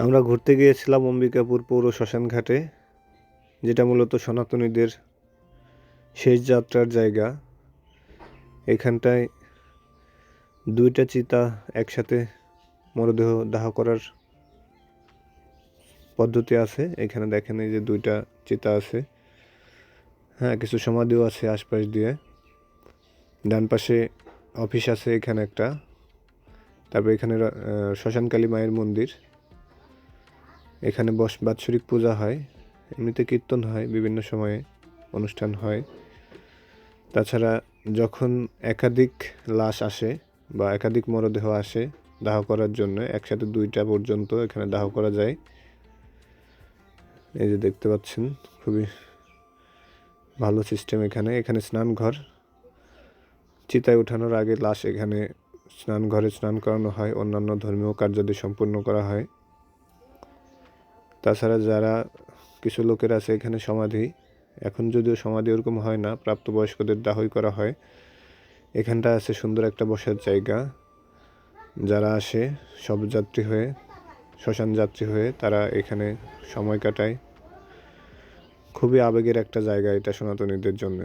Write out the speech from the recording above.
আমরা ঘুরতে গিয়েছিলাম অম্বিকাপুর পৌর শ্মশান ঘাটে যেটা মূলত সনাতনীদের শেষ যাত্রার জায়গা। এখানটায় দুইটা চিতা একসাথে মরদেহ দাহ করার পদ্ধতি আছে। এখানে দেখেন এই যে দুইটা চিতা আছে। হ্যাঁ কিছু সমাধিও আছে আশপাশ দিয়ে। ডান পাশে অফিস আছে এখানে একটা। তারপর এখানে শ্মশানকালী মায়ের মন্দির। এখানে বস, বাৎসরিক পূজা হয়, এমনিতে কীর্তন হয়, বিভিন্ন সময়ে অনুষ্ঠান হয়। তাছাড়া যখন একাধিক লাশ আসে বা একাধিক মরদেহ আসে দাহ করার জন্য, একসাথে দুইটা পর্যন্ত এখানে দাহ করা যায়। এই যে দেখতে পাচ্ছেন, খুবই ভালো সিস্টেম এখানে। এখানে স্নান ঘর চিতায় ওঠানোর আগে লাশ এখানে স্নান ঘরে স্নান করানো হয়। অন্যান্য ধর্মীয় কার্যাদি সম্পূর্ণ করা হয়। তাছাড়া যারা কিছু লোকের আছে এখানে সমাধি, এখন যদিও সমাধি ওরকম হয় না, প্রাপ্তবয়স্কদের দাহই করা হয়। এখানটা আছে সুন্দর একটা বসার জায়গা। যারা আসে, সব যাত্রী হয়ে, শ্মশান যাত্রী হয়ে তারা এখানে সময় কাটায়। খুবই আবেগের একটা জায়গা এটা সনাতনীদের জন্য।